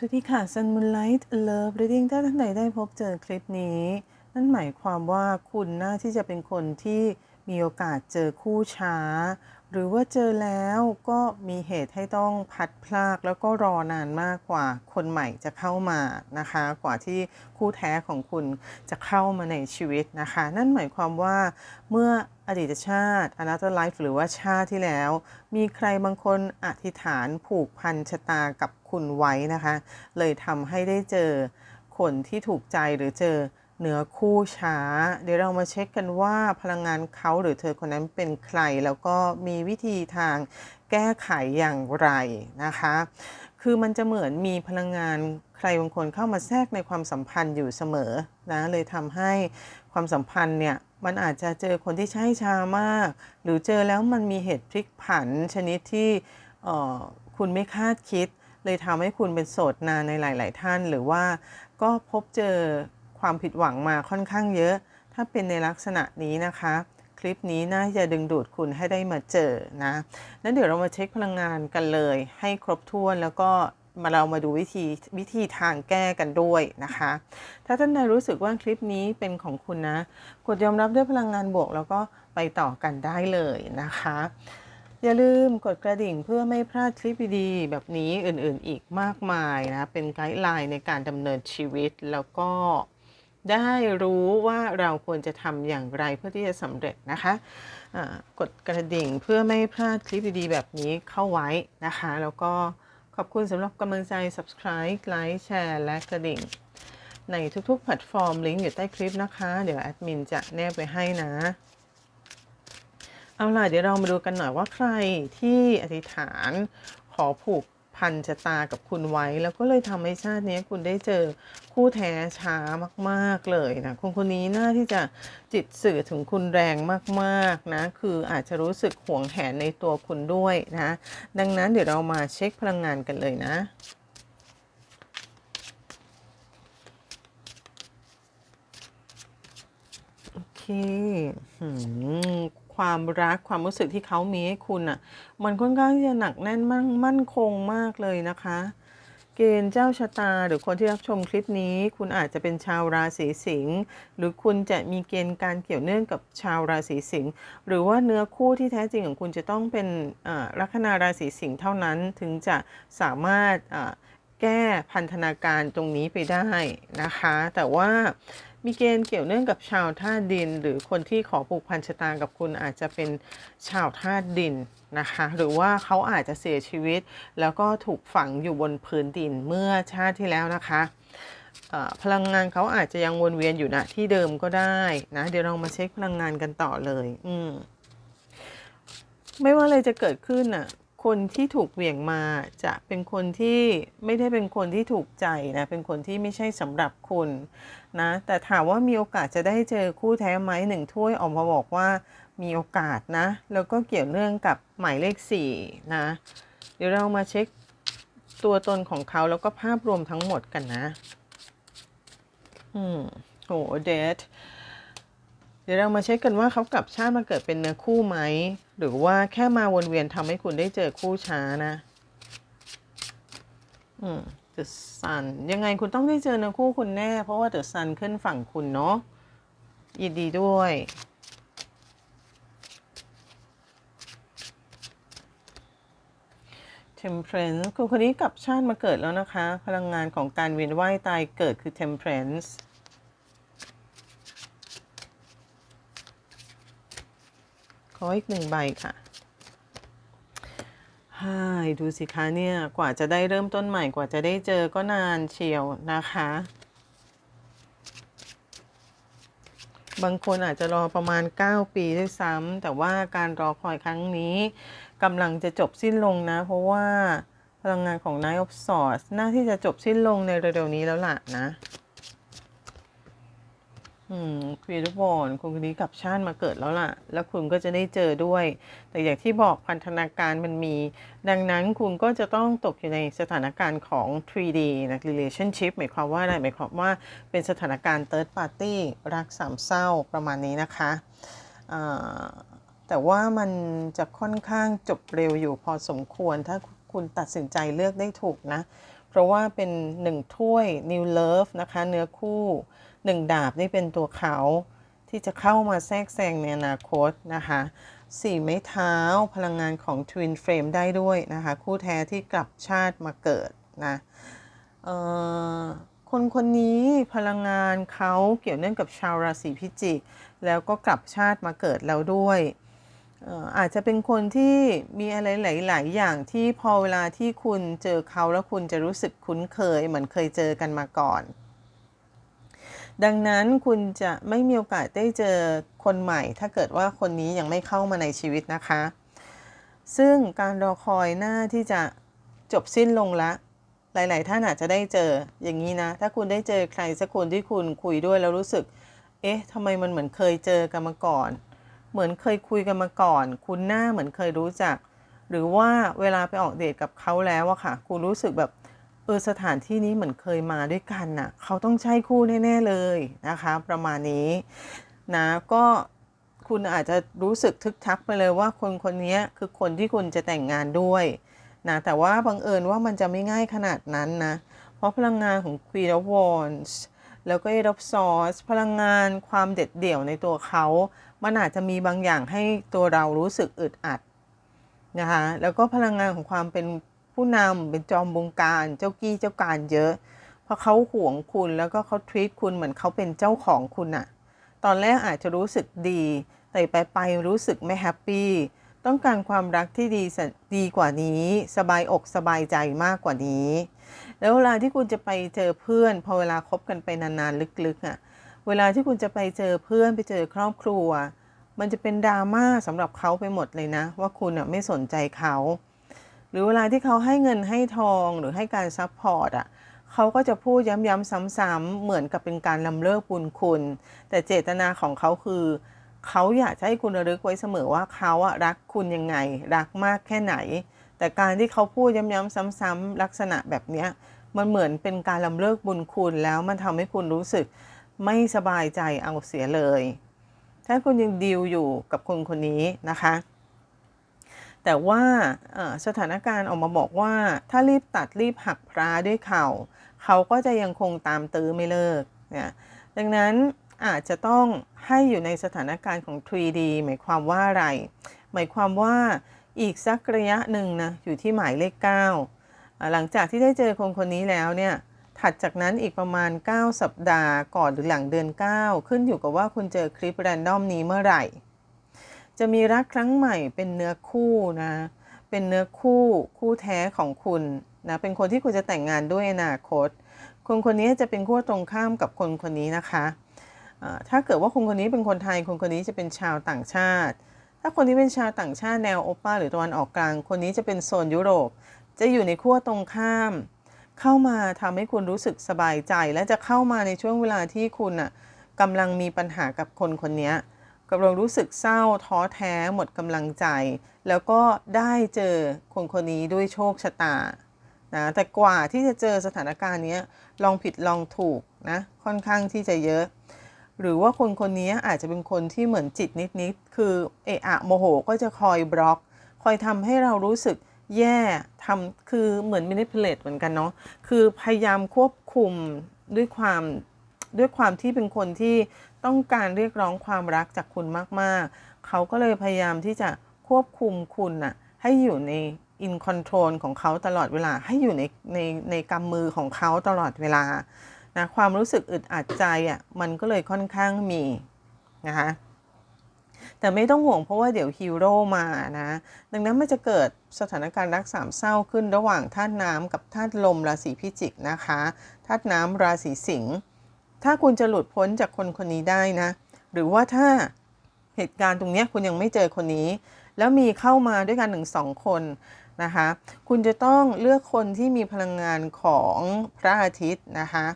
สวัสดีค่ะ Sun Moonlight Love Reading ถ้าท่านใดได้พบเจอคลิปนี้ นั่นหมายความว่าคุณน่าที่จะเป็นคนที่มีโอกาสเจอคู่ช้า หรือว่าเจอแล้วก็มีเหตุให้ต้องพัดพลากแล้วก็รอนานมากกว่าคนใหม่จะเข้ามานะคะ กว่าที่คู่แท้ของคุณจะเข้ามาในชีวิตนะคะ นั่นหมายความว่าเมื่ออดีตชาติ another life หรือว่าชาติที่แล้ว มีใครบางคนอธิษฐานผูกพันชะตากับคุณไว้นะคะ เลยทำให้ได้เจอคนที่ถูกใจหรือเจอ เหนือคู่ช้า เดี๋ยวเรามาเช็คกันว่าพลังงานเขาหรือเธอคนนั้นเป็นใคร แล้วก็มีวิธีทางแก้ไขอย่างไรนะคะ คือมันจะเหมือนมีพลังงานใครบางคนเข้ามาแทรกในความสัมพันธ์อยู่เสมอนะเลยทำให้ความสัมพันธ์เนี่ยมันอาจจะเจอคนที่ใช่ช้ามาก หรือเจอแล้วมันมีเหตุพลิกผันชนิดที่คุณไม่คาดคิด เลยทำให้คุณเป็นโสดนานในหลาย ๆ ท่าน หรือว่าก็พบเจอ ความผิดหวังมาค่อนข้างเยอะ ถ้าเป็นในลักษณะนี้นะคะ คลิปนี้น่าจะดึงดูดคุณให้ได้มาเจอนะนั้นเดี๋ยวเรามาเช็คพลังงานกันเลย ให้ครบถ้วนแล้วก็มาเรามาดูวิธีวิธีทางแก้กันด้วยนะคะ ถ้าท่านใดรู้สึกว่าคลิปนี้เป็นของคุณนะ กดยอมรับด้วยพลังงานบวก แล้วก็ไปต่อกันได้เลยนะคะ อย่าลืมกดกระดิ่งเพื่อไม่พลาดคลิปดีๆแบบนี้อื่นๆอีกมากมายนะ เป็นไกด์ไลน์ในการดำเนินชีวิตแล้วก็ ได้รู้ว่าเราควรจะทำอย่างไรเพื่อที่จะสำเร็จนะคะะกดกระดิ่งเพื่อไม่พลาดคลิปดีๆ แบบนี้เข้าไว้นะคะ แล้วก็ขอบคุณสำหรับกำลังใจ subscribe ไลค์แชร์และกระดิ่ง ในทุกๆ แพลตฟอร์มลิงก์อยู่ใต้คลิปนะคะ เดี๋ยวแอดมินจะแนบไว้ให้นะ เอาล่ะเดี๋ยวเรามาดูกันหน่อยว่าใครที่อธิษฐานขอผูก พันชะตากับคุณไว้ แล้วก็เลยทำให้ชาตินี้คุณได้เจอคู่แท้ช้ามากๆเลยนะคนคนนี้น่าที่จะจิตสื่อถึงคุณแรงมากๆนะคืออาจจะรู้สึกห่วงแหนในตัวคุณด้วยนะดังนั้นเดี๋ยวเรามาเช็คพลังงานกันเลยนะโอเคหืม ความรักความรู้สึกที่เขามีให้คุณอะ มันค่อนข้างที่จะหนักแน่นมั่นมั่นคงมากเลยนะคะ เกณฑ์เจ้าชะตาหรือคนที่รับชมคลิปนี้ คุณอาจจะเป็นชาวราศีสิงห์หรือคุณจะมีเกณฑ์การเกี่ยวเนื่องกับชาวราศีสิงห์หรือว่าเนื้อคู่ที่แท้จริงของคุณจะต้องเป็นลัคนาราศีสิงห์เท่านั้นถึงจะสามารถแก้พันธนาการตรงนี้ไปได้นะคะ แต่ว่า มีเกณฑ์เกี่ยวเนื่องกับชาวธาตุดิน หรือคนที่ขอผูกพันชะตากับคุณอาจจะเป็นชาวธาตุดินนะคะ หรือว่าเขาอาจจะเสียชีวิต แล้วก็ถูกฝังอยู่บนพื้นดินเมื่อชาติที่แล้วนะคะพลังงานเขาอาจจะยังวนเวียนอยู่นะที่เดิมก็ได้นะ เดี๋ยวเรามาเช็คพลังงานกันต่อเลย อืมไม่ว่าอะไรจะเกิดขึ้นน่ะ คนที่ถูกเหวี่ยงมาจะเป็นคนที่ไม่ได้เป็นคนที่ถูกใจนะ เป็นคนที่ไม่ใช่สำหรับคุณนะ แต่ถามว่ามีโอกาสจะได้เจอคู่แท้ไหมหนึ่งถ้วยออกมาบอกว่ามีโอกาสนะ แล้วก็เกี่ยวเนื่องกับหมายเลขสี่นะ เดี๋ยวเรามาเช็คตัวตนของเขาแล้วก็ภาพรวมทั้งหมดกันนะ อืมโหเดทเดี๋ยวเรามาเช็คกันว่าเขากลับชาติมาเกิดเป็นเนื้อคู่ไหม หรือว่าแค่มาวนเวียนทำให้คุณได้เจอคู่ช้านะ อืม The Sun ยังไงคุณต้องได้เจอนื้อคู่คุณแน่ เพราะว่า The Sun ขึ้นฝั่งคุณเนาะยินดีด้วย Temperance คุณคนนี้กลับชาติมาเกิดแล้วนะคะ พลังงานของการเวียนว่ายตายเกิดคือ Temperance ขออีกหนึ่งใบค่ะฮ่ายดูสิคะเนี่ย กว่าจะได้เริ่มต้นใหม่กว่าจะได้เจอก็นานเชียวนะคะ บางคนอาจจะรอประมาณ 9 ปีด้วยซ้ำแต่ว่าการรอคอยครั้งนี้กำลังจะจบสิ้นลงนะ เพราะว่าพลังงานของ Nine of Swords น่าที่จะจบสิ้นลงในเร็วๆนี้แล้วล่ะนะ อืมควีนบอลคุณคนนี้กลับชาติมาเกิดแล้วล่ะ แล้วคุณก็จะได้เจอด้วย แต่อย่างที่บอกพันธนาการมันมี ดังนั้นคุณก็จะต้องตกอยู่ในสถานการณ์ของ 3D นะ relationship หมายความว่าอะไรหมายความว่าเป็นสถานการณ์ third party รักสามเศร้าประมาณนี้นะคะอ่าแต่ว่ามันจะค่อนข้างจบเร็วอยู่พอสมควร ถ้าคุณตัดสินใจเลือกได้ถูกนะ เพราะว่าเป็นหนึ่งถ้วย New Love นะคะ เนื้อคู่ หนึ่งดาบนี่เป็นตัวเขาที่จะเข้ามาแทรกแซงในอนาคตนะคะสี่ไม้เท้าพลังงานของ Twin Flame ได้ด้วยนะคะ คู่แท้ที่กลับชาติมาเกิดนะคนคนนี้พลังงานเขาเกี่ยวเนื่องกับชาวราศีพิจิก แล้วก็กลับชาติมาเกิดแล้วด้วยอาจจะเป็นคนที่มีอะไรหลาย ๆ อย่างที่พอเวลาที่คุณเจอเขาแล้วคุณจะรู้สึกคุ้นเคย เหมือนเคยเจอกันมาก่อน ดังนั้นคุณจะไม่มีโอกาสได้เจอคนใหม่ ถ้าเกิดว่าคนนี้ยังไม่เข้ามาในชีวิตนะคะ ซึ่งการรอคอยหน้าที่จะจบสิ้นลงละ หลาย ๆ ท่านอาจจะได้เจออย่างนี้นะ ถ้าคุณได้เจอใครสักคนที่คุณคุยด้วยแล้วรู้สึก เอ๊ะทำไมมันเหมือนเคยเจอกันมาก่อน เหมือนเคยคุยกันมาก่อน คุณหน้าเหมือนเคยรู้จัก หรือว่าเวลาไปออกเดทกับเขาแล้วอะค่ะ คุณรู้สึกแบบ เออสถานที่นี้เหมือนเคยมาด้วยกันน่ะเขาต้องใช่คู่แน่ ๆ เลยนะคะ ประมาณนี้นะก็คุณอาจจะรู้สึกทึกทักไปเลยว่าคนคนนี้คือคนที่คุณจะแต่งงานด้วยนะแต่ว่าบังเอิญว่ามันจะไม่ง่ายขนาดนั้นนะ เพราะพลังงานของ Queen of Wands แล้วก็ Eight of Swords พลังงานความเด็ดเดี่ยวในตัวเขา มันอาจจะมีบางอย่างให้ตัวเรารู้สึกอึดอัดนะคะแล้วก็พลังงานของความเป็น ผู้นำเป็นจอมบงการเจ้ากี้เจ้าการเยอะ เพราะเขาห่วงคุณแล้วก็เขาทรีตคุณเหมือนเขาเป็นเจ้าของคุณอะตอนแรกอาจจะรู้สึกดี แต่ไปไปรู้สึกไม่แฮปปี้ต้องการความรักที่ดีดีกว่านี้ สบายอกสบายใจมากกว่านี้ แล้วเวลาที่คุณจะไปเจอเพื่อนพอเวลาคบกันไปนานๆลึกๆอะ่ะเวลาที่คุณจะไปเจอเพื่อนไปเจอครอบครัว มันจะเป็นดราม่าสำหรับเขาไปหมดเลยนะ ว่าคุณอะไม่สนใจเขา หรือเวลาที่เขาให้เงินให้ทองหรือให้การซัพพอร์ตอะเขาก็จะพูดย้ำๆซ้ำๆเหมือนกับเป็นการลำเลิกบุญคุณ แต่เจตนาของเขาคือ เขาอยากให้คุณระลึกไว้เสมอว่าเขาอะรักคุณยังไง รักมากแค่ไหน แต่การที่เขาพูดย้ำๆซ้ำๆลักษณะแบบเนี้ยมันเหมือนเป็นการลำเลิกบุญคุณแล้วมันทำให้คุณรู้สึกไม่สบายใจเอาเสียเลย ถ้าคุณยังดีลอยู่กับคนคนนี้นะคะ แต่ว่าสถานการณ์ออกมาบอกว่า ถ้ารีบตัดรีบหักพระด้วยเข่า เขาก็จะยังคงตามตื้อไม่เลิกเนี่ยดังนั้นอาจจะต้องให้อยู่ในสถานการณ์ของ 3D หมายความว่าอะไร หมายความว่าอีกสักระยะหนึ่งนะอยู่ที่หมายเลข 9 หลังจากที่ได้เจอคนคนนี้แล้วเนี่ยถัดจากนั้นอีกประมาณ 9 สัปดาห์ก่อนหรือหลังเดือน 9 ขึ้นอยู่กับว่าคุณเจอคลิปแรนดอมนี้เมื่อไหร่ จะมีรักครั้งใหม่เป็นเนื้อคู่นะ เป็นเนื้อคู่คู่แท้ของคุณนะ เป็นคนที่คุณจะแต่งงานด้วยอนาคต คนคนนี้จะเป็นคู่ตรงข้ามกับคนคนนี้นะคะ ถ้าเกิดว่าคนคนนี้เป็นคนไทย คนคนนี้จะเป็นชาวต่างชาติ ถ้าคนที่เป็นชาวต่างชาติแนวโอป้าหรือตะวันออกกลาง คนนี้จะเป็นโซนยุโรป จะอยู่ในขั้วตรงข้าม เข้ามาทำให้คุณรู้สึกสบายใจ และจะเข้ามาในช่วงเวลาที่คุณอะกำลังมีปัญหากับคนคนนี้ กำลังรู้สึกเศร้าท้อแท้หมดกำลังใจ แล้วก็ได้เจอคนคนนี้ด้วยโชคชะตานะแต่กว่าที่จะเจอสถานการณ์นี้ลองผิดลองถูกนะค่อนข้างที่จะเยอะ หรือว่าคนคนนี้อาจจะเป็นคนที่เหมือนจิตนิดๆคือเอะอะโมโหก็จะคอยบล็อก คอยทำให้เรารู้สึกแย่ทำคือเหมือน manipulate เหมือนกันเนาะคือพยายามควบคุมด้วยความด้วยความที่เป็นคนที่ ต้องการเรียกร้องความรักจากคุณมากๆ เขาก็เลยพยายามที่จะควบคุมคุณน่ะให้อยู่ใน in control ของเขาตลอดเวลา ให้อยู่ในในในกำมือของเขาตลอดเวลานะความรู้สึกอึดอัดใจอะมันก็เลยค่อนข้างมีนะคะแต่ไม่ต้องห่วงเพราะว่าเดี๋ยวฮีโร่มานะ ดังนั้นมันจะเกิดสถานการณ์รักสามเศร้าขึ้นระหว่างธาตุน้ำกับธาตุลมราศีพิจิกนะคะธาตุน้ำราศีสิงห์ ถ้าคุณจะหลุดพ้นจากคนคนนี้ได้นะ หรือว่าถ้าเหตุการณ์ตรงนี้คุณยังไม่เจอคนนี้ แล้วมีเข้ามาด้วยกันหนึ่งสองคนนะคะคุณจะต้องเลือกคนที่มีพลังงานของพระอาทิตย์นะคะ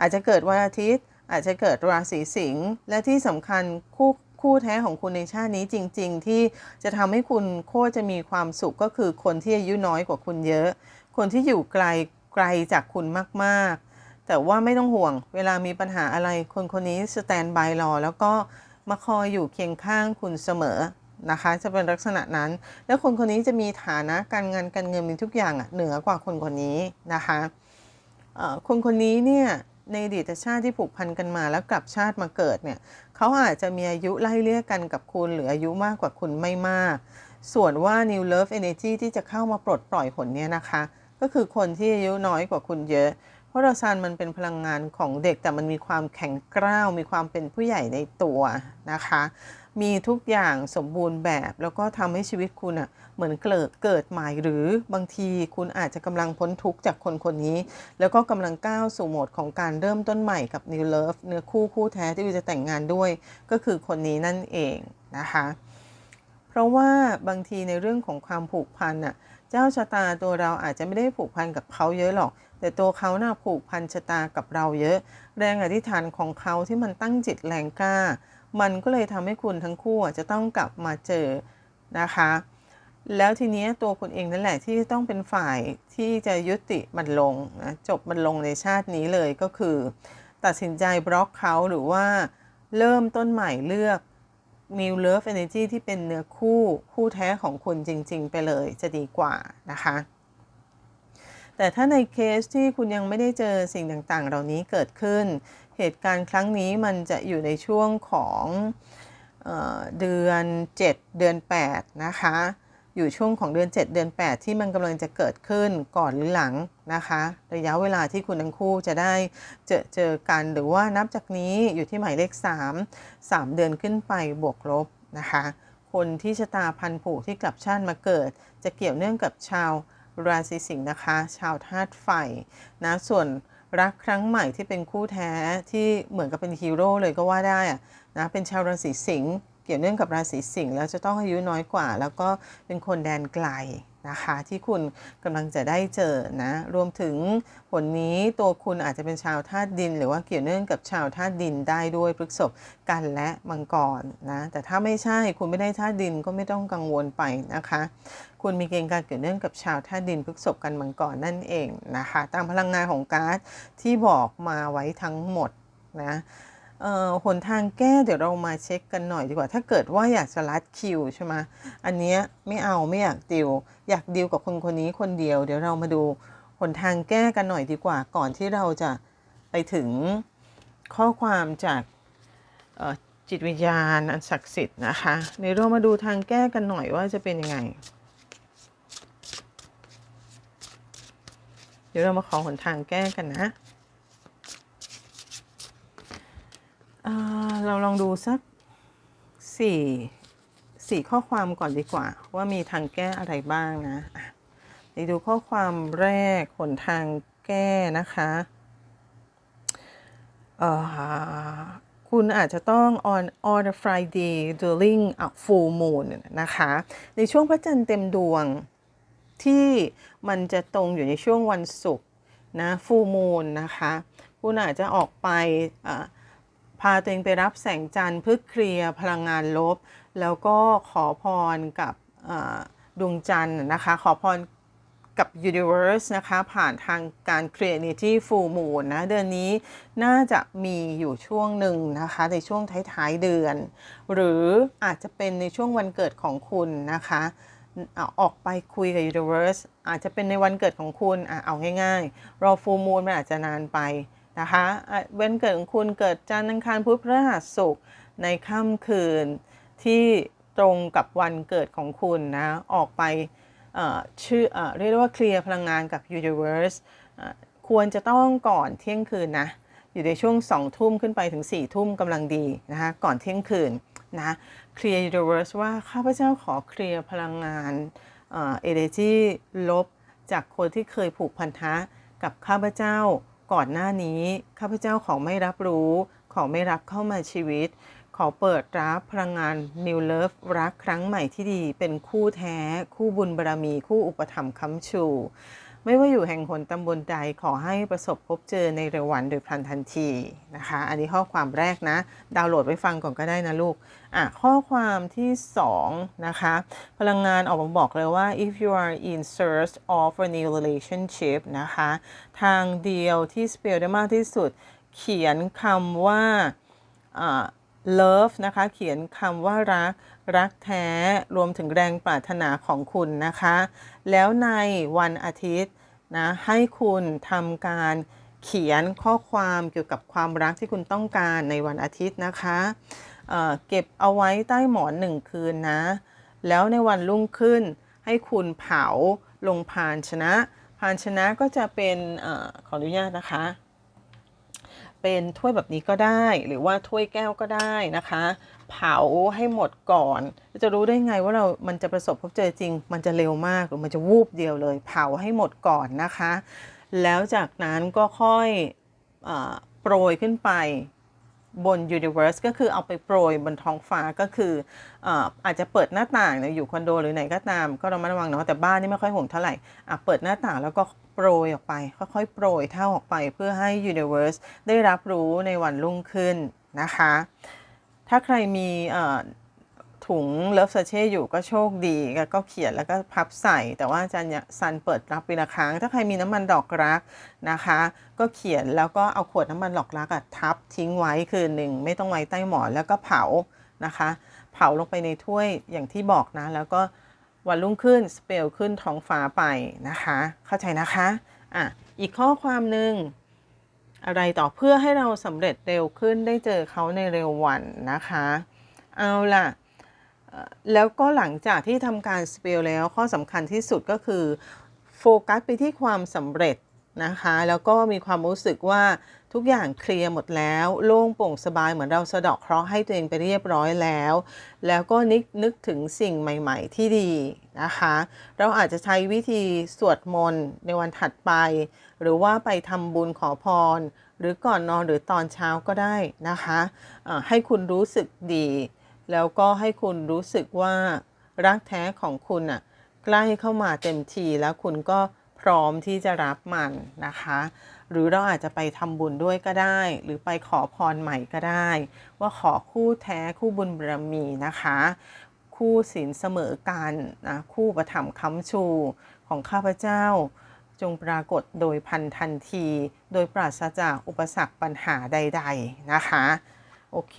อาจจะเกิดวันอาทิตย์ อาจจะเกิดราศีสิงห์และที่สำคัญคู่คู่แท้ของคุณในชาตินี้จริง ๆ ที่จะทำให้คุณโคจะมีความสุขก็คือคนที่อายุน้อยกว่าคุณเยอะ คนที่อยู่ไกลไกลจากคุณมากๆ แต่ว่าไม่ต้องห่วง เวลามีปัญหาอะไรคนคนนี้สแตนบายรอ แล้วก็มาคอยอยู่เคียงข้างคุณเสมอนะคะ จะเป็นลักษณะนั้น แล้วคนคนนี้จะมีฐานะการงานการเงินมีทุกอย่างอะเหนือกว่าคนคนนี้นะคะคนคนนี้เนี่ยในอดีตชาติที่ผูกพันกันมาแล้วกลับชาติมาเกิดเนี่ยเขาอาจจะมีอายุไล่เลี่ยกันกับคุณหรืออายุมากกว่าคุณไม่มาก ส่วนว่า New Love Energy ที่จะเข้ามาปลดปล่อยผลเนี่ยนะคะ ก็คือคนที่อายุน้อยกว่าคุณเยอะ เพราะราซานมันเป็นพลังงานของเด็กแต่มันมีความแข็งกร้าวมีความเป็นผู้ใหญ่ในตัวนะคะ มีทุกอย่างสมบูรณ์แบบแล้วก็ทำให้ชีวิตคุณอะ่ะเหมือนเกิดเกิดใหม่หรือบางทีคุณอาจจะกำลังพ้นทุกข์จากคนคนนี้ แล้วก็กำลังก้าวสู่โหมดของการเริ่มต้นใหม่กับ New Love เนื้อคู่คู่แท้ที่วิวจะแต่งงานด้วย ก็คือคนนี้นั่นเองนะคะ เพราะว่าบางทีในเรื่องของความผูกพันน่ะเจ้าชะตาตัวเราอาจจะไม่ได้ผูกพันกับเขาเยอะหรอก แต่ตัวเขาน่าผูกพันชะตากับเราเยอะ แรงอธิษฐานของเขาที่มันตั้งจิตแรงกล้า มันก็เลยทำให้คุณทั้งคู่จะต้องกลับมาเจอนะคะ แล้วทีนี้ตัวคุณเองนั่นแหละที่ต้องเป็นฝ่ายที่จะยุติมันลงนะจบมันลงในชาตินี้เลยก็คือ ตัดสินใจบล็อกเขาหรือว่าเริ่มต้นใหม่เลือก New Love Energy ที่เป็นเนื้อคู่คู่แท้ของคุณจริง ๆ ไปเลยจะดีกว่านะคะ แต่ถ้าในเคสที่คุณยังไม่ได้เจอสิ่งต่างๆ เหล่านี้เกิดขึ้น เหตุการณ์ครั้งนี้มันจะอยู่ในช่วงของเออเดือน 7 เดือน 8 นะคะ อยู่ช่วงของเดือน 7 เดือน 8 ที่มันกำลังจะเกิดขึ้นก่อนหรือหลังนะคะ ระยะเวลาที่คุณทั้งคู่จะได้เจอเจอกันหรือว่านับจากนี้อยู่ที่หมายเลข 3 3 เดือนขึ้นไปบวกลบนะคะ คนที่ชะตาพันผูกที่กลับชาติมาเกิด จะเกี่ยวเนื่องกับชาวราศีสิงห์นะคะ ชาวธาตุไฟนะส่วนรักครั้งใหม่ที่เป็นคู่แท้ที่เหมือนกับเป็นฮีโร่เลยก็ว่าได้อะนะเป็นชาวราศีสิงห์ เกี่ยวเนื่องกับราศีสิงห์แล้วจะต้องอายุน้อยกว่า แล้วก็เป็นคนแดนไกลนะคะที่คุณกำลังจะได้เจอนะรวมถึงผลนี้ตัวคุณอาจจะเป็นชาวธาตุดิน หรือว่าเกี่ยวเนื่องกับชาวธาตุดินได้ด้วยพฤษภกันและมังกรนะแต่ถ้าไม่ใช่คุณไม่ได้ธาตุดินก็ไม่ต้องกังวลไปนะคะ คุณมีเกณฑ์การเกี่ยวเนื่องกับชาวธาตุดินพฤษภกันมังกรนั่นเองนะคะ ตามพลังงานของการ์ดที่บอกมาไว้ทั้งหมดนะ หนทางแก้เดี๋ยวเรามาเช็คกันหน่อยดีกว่า ถ้าเกิดว่าอยากจะรัดคิวใช่ไหมอันนี้ไม่เอาไม่อยากดิว อยากดิวกับคนคนนี้คนเดียว เดี๋ยวเรามาดูหนทางแก้กันหน่อยดีกว่า ก่อนที่เราจะไปถึงข้อความจากจิตวิญญาณอันศักดิ์สิทธิ์นะคะเดี๋ยวเรามาดูทางแก้กันหน่อยว่าจะเป็นยังไง เดี๋ยวเรามาขอหนทางแก้กันนะอ่า เราลองดูสักสี่สี่ข้อความก่อนดีกว่า ว่ามีทางแก้อะไรบ้างนะไปดูข้อความแรกหนทางแก้นะคะคุณอาจจะต้อง on on a Friday during a full moon นะคะ ในช่วงพระจันทร์เต็มดวงที่มันจะตรงอยู่ในช่วงวันศุกร์นะฟูมูลนะคะ คุณอาจจะออกไปอ่า พาตัวเองไปรับแสงจันทร์เพื่อเคลียร์พลังงานลบ แล้วก็ขอพรกับดวงจันทร์นะคะ ขอพรกับ Universe นะคะ ผ่านทางการ Creativity Full Moon นะ เดือนนี้น่าจะมีอยู่ช่วงหนึ่งนะคะ ในช่วงท้ายๆเดือน หรืออาจจะเป็นในช่วงวันเกิดของคุณนะคะเอาออกไปคุยกับ Universe อาจจะเป็นในวันเกิดของคุณอเอาง่ายๆ รอฟูมูลมันอาจจะนานไป นะคะอะวันเกิดของคุณเกิดจันทร์อังคารพุธพฤหัสศุกร์ในค่ำคืนที่ตรงกับวันเกิดของคุณนะ ออกไปชื่อเอ่อเรียกว่าเคลียร์พลังงานกับ Universe อะควรจะต้องก่อนเที่ยงคืนนะ อยู่ในช่วงสองทุ่มขึ้นไปถึง4ี่ทุ่มกำลังดีนะคะก่อนเที่ยงคืนนะเคลียร์ universe ว่าข้าพเจ้าขอเคลียร์พลังงานเอ่อ energy ลบจากคนที่เคยผูกพันธะกับข้าพเจ้า ก่อนหน้านี้ข้าพเจ้าขอไม่รับรู้ ขอไม่รับเข้ามาชีวิต ขอเปิดรับพลังงาน New Love รักครั้งใหม่ที่ดี เป็นคู่แท้ คู่บุญบารมี คู่อุปถัมภ์ค้ำชู ไม่ว่าอยู่แห่งหนตำบลใดขอให้ประสบพบเจอในเร็ววันโดยพลันทันทีนะคะ อันนี้ข้อความแรกนะ ดาวน์โหลดไว้ฟังก่อนก็ได้นะลูกอะข้อความที่ 2 นะคะ พลังงานออกมาบอกเลยว่า if you are in search of a new relationship นะคะ ทางเดียวที่สเปลได้มากที่สุด เขียนคำว่าอ่า love นะคะ เขียนคำว่ารัก รักแท้ รวมถึงแรงปรารถนาของคุณนะคะ แล้วในวันอาทิตย์ นะให้คุณทำการเขียนข้อความเกี่ยวกับความรักที่คุณต้องการในวันอาทิตย์นะคะเเก็บเอาไว้ใต้หมอนหนึ่งคืนนะ แล้วในวันรุ่งขึ้น ให้คุณเผาลงพานชนะ พานชนะก็จะเป็นออขออนุญาตนะคะ เป็นถ้วยแบบนี้ก็ได้ หรือว่าถ้วยแก้วก็ได้นะคะ เผาให้หมดก่อน จะรู้ได้ไงว่าเรา มันจะประสบพบเจอจริง มันจะเร็วมากหรือมันจะวูบเดียวเลย เผาให้หมดก่อนนะคะ แล้วจากนั้นก็ค่อยอโปรยขึ้นไปบน Universe ก็คือเอาไปโปรยบนท้องฟ้าก็คืออาอาจจะเปิดหน้าต่างอยู่คอนโดหรือไหนก็ตาม ก็ระมัดระวังเนาะแต่บ้านนี่ไม่ค่อยห่วงเท่าไหร่เปิดหน้าต่างแล้วก็ โปรยออกไป ค่อยๆ โปรยเท่าออกไปเพื่อให้ Universe ได้รับรู้ในวันรุ่งขึ้นนะคะ ถ้าใครมีถุงเลิฟซาเช่อยู่ก็โชคดี ก็เขียนแล้วก็พับใส่ แต่ว่าอาจารย์ซันเปิดรับปีละครั้ง ถ้าใครมีน้ำมันดอกรักนะคะ ก็เขียนแล้วก็เอาขวดน้ำมันดอกรักอะทับทิ้งไว้คืนหนึ่ง ไม่ต้องไว้ใต้หมอนแล้วก็เผานะคะ เผาลงไปในถ้วยอย่างที่บอกนะ แล้วก็ วันรุ่งขึ้นสเปลขึ้นท้องฟ้าไปนะคะ เข้าใจนะคะอะอีกข้อความหนึ่งอะไรต่อเพื่อให้เราสำเร็จเร็วขึ้นได้เจอเขาในเร็ววันนะคะ เอาล่ะแล้วก็หลังจากที่ทำการสเปลแล้วข้อสำคัญที่สุดก็คือโฟกัสไปที่ความสำเร็จนะคะ แล้วก็มีความรู้สึกว่า ทุกอย่างเคลียร์หมดแล้ว โล่งโปร่งสบายเหมือนเราสะดาะเคราะห์ให้ตัวเองไปเรียบร้อยแล้ว แล้วก็นึกนึกถึงสิ่งใหม่ ๆ ที่ดีนะคะ เราอาจจะใช้วิธีสวดมนต์ในวันถัดไป หรือว่าไปทำบุญขอพร หรือก่อนนอนหรือตอนเช้าก็ได้นะคะอ่าให้คุณรู้สึกดี แล้วก็ให้คุณรู้สึกว่ารักแท้ของคุณอะใกล้เข้ามาเต็มทีแล้วคุณก็พร้อมที่จะรับมันนะคะ หรือเราอาจจะไปทำบุญด้วยก็ได้ หรือไปขอพรใหม่ก็ได้ ว่าขอคู่แท้คู่บุญบารมีนะคะ คู่ศีลเสมอกันนะคู่ประถมค้ำชูของข้าพเจ้า จงปรากฏโดยพันทันที โดยปราศจากอุปสรรคปัญหาใด ๆนะคะ โอเค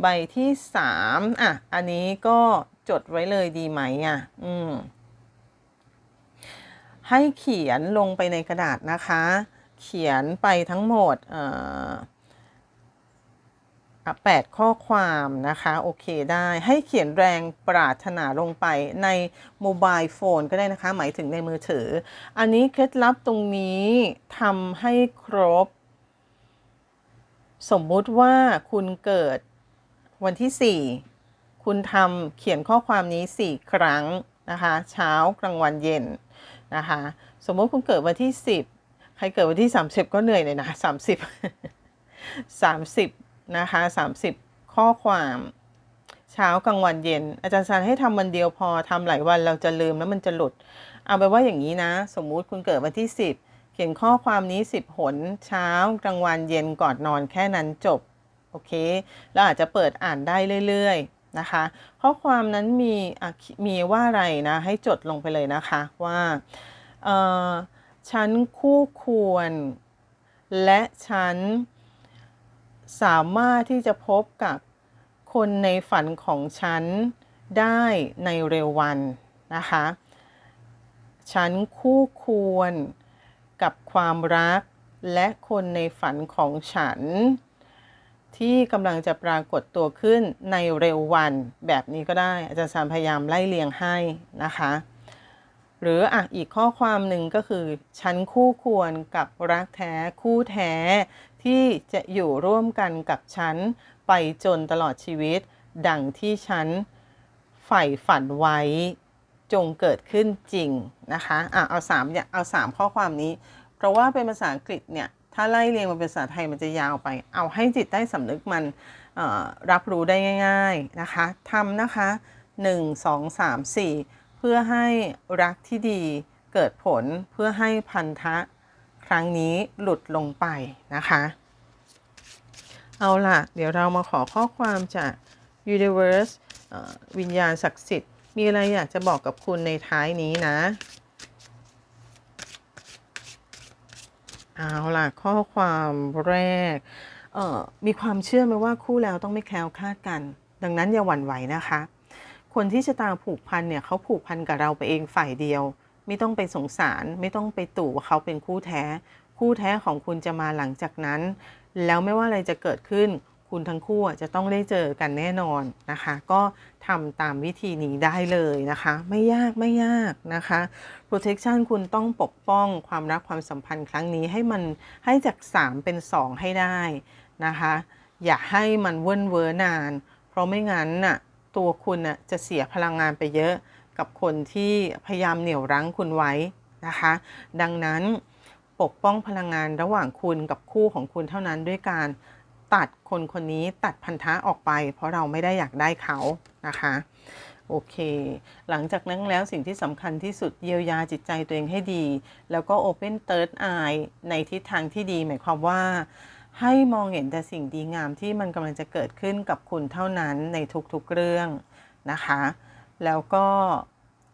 ใบที่สามอะอันนี้ก็จดไว้เลยดีไหมอะ อืม ให้เขียนลงไปในกระดาษนะคะ เขียนไปทั้งหมดแปดข้อความนะคะ โอเคได้ให้เขียนแรงปรารถนาลงไปในโมบายโฟนก็ได้นะคะ หมายถึงในมือถือ อันนี้เคล็ดลับตรงนี้ทำให้ครบ สมมุติว่าคุณเกิดวันที่ 4 คุณทำเขียนข้อความนี้ 4 ครั้งนะคะ เช้ากลางวันเย็น นะคะ สมมติคุณเกิดวันที่ 10 ใครเกิดวันที่ 30 ก็เหนื่อยเลยนะ 30 30 นะคะ 30 ข้อความเช้ากลางวันเย็น อาจารย์ซันให้ทำวันเดียวพอทำหลายวันเราจะลืมแล้วมันจะหลุด เอาไปว่าอย่างนี้นะ สมมุติคุณเกิดวันที่ 10 เขียนข้อความนี้ 10 หน เช้ากลางวันเย็นก่อนนอนแค่นั้นจบ โอเคแล้วอาจจะเปิดอ่านได้เรื่อยๆ นะคะข้อความนั้นมีมีว่าอะไรนะให้จดลงไปเลยนะคะว่าฉันคู่ควร และฉันสามารถที่จะพบกับคนในฝันของฉันได้ในเร็ววันนะคะ ฉันคู่ควรกับความรักและคนในฝันของฉัน ที่กำลังจะปรากฏตัวขึ้นในเร็ววันแบบนี้ก็ได้ อาจารย์สามพยายามไล่เรียงให้นะคะ หรืออะอีกข้อความหนึ่งก็คือฉันคู่ควรกับรักแท้คู่แท้ ที่จะอยู่ร่วมกันกับฉัน ไปจนตลอดชีวิต ดังที่ฉันใฝ่ฝันไว้จงเกิดขึ้นจริงนะคะ อะ เอาสามเนี่ยเอาสามข้อความนี้ เพราะว่าเป็นภาษาอังกฤษเนี่ย ถ้าไล่เรียงมาเป็นภาษาไทยมันจะยาวไป เอาให้จิตใต้สำนึกมันรับรู้ได้ง่าย ๆนะคะทำนะคะ 1 2 3 4 เพื่อให้รักที่ดีเกิดผลเพื่อให้พันธะครั้งนี้หลุดลงไปนะคะ เอาล่ะ เดี๋ยวเรามาขอข้อความจาก Universe วิญญาณศักดิ์สิทธิ์ มีอะไรอยากจะบอกกับคุณในท้ายนี้นะ เอาล่ะข้อความแรกเอ่อมีความเชื่อไหมว่าคู่แล้วต้องไม่แคล้วคลาดกัน ดังนั้นอย่าหวั่นไหวนะคะ คนที่ชะตาผูกพันเนี่ยเขาผูกพันกับเราไปเองฝ่ายเดียว ไม่ต้องไปสงสาร ไม่ต้องไปตู่ว่าเขาเป็นคู่แท้ คู่แท้ของคุณจะมาหลังจากนั้น แล้วไม่ว่าอะไรจะเกิดขึ้น คุณทั้งคู่จะต้องได้เจอกันแน่นอนนะคะ ก็ทำตามวิธีนี้ได้เลยนะคะ ไม่ยากไม่ยากนะคะ protection คุณต้องปกป้องความรักความสัมพันธ์ครั้งนี้ให้มันให้จาก 3 เป็น 2 ให้ได้นะคะ อย่าให้มันเว้นเวอนาน เพราะไม่งั้นน่ะตัวคุณน่ะจะเสียพลังงานไปเยอะกับคนที่พยายามเหนี่ยวรั้งคุณไว้นะคะ ดังนั้นปกป้องพลังงานระหว่างคุณกับคู่ของคุณเท่านั้นด้วยการ ตัดคนคนนี้ตัดพันธะออกไป เพราะเราไม่ได้อยากได้เขานะคะโอเค หลังจากนั้นแล้วสิ่งที่สำคัญที่สุดเยียวยาจิตใจตัวเองให้ดี แล้วก็ Open Third Eye ในทิศทางที่ดี หมายความว่า ให้มองเห็นแต่สิ่งดีงามที่มันกำลังจะเกิดขึ้นกับคุณเท่านั้นในทุกๆเรื่องนะคะ แล้วก็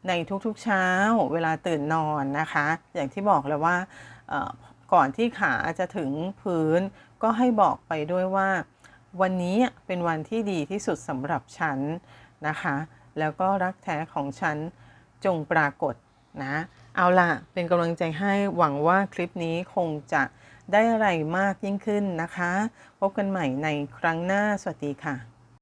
ในทุกๆเช้าเวลาตื่นนอนนะคะ อย่างที่บอกเลยว่าก่อนที่ขาจะถึงพื้น ก็ให้บอกไปด้วยว่า วันนี้เป็นวันที่ดีที่สุดสำหรับฉันนะคะ แล้วก็รักแท้ของฉันจงปรากฏนะ เอาล่ะ เป็นกำลังใจให้หวังว่าคลิปนี้คงจะได้อะไรมากยิ่งขึ้นนะคะ พบกันใหม่ในครั้งหน้า สวัสดีค่ะ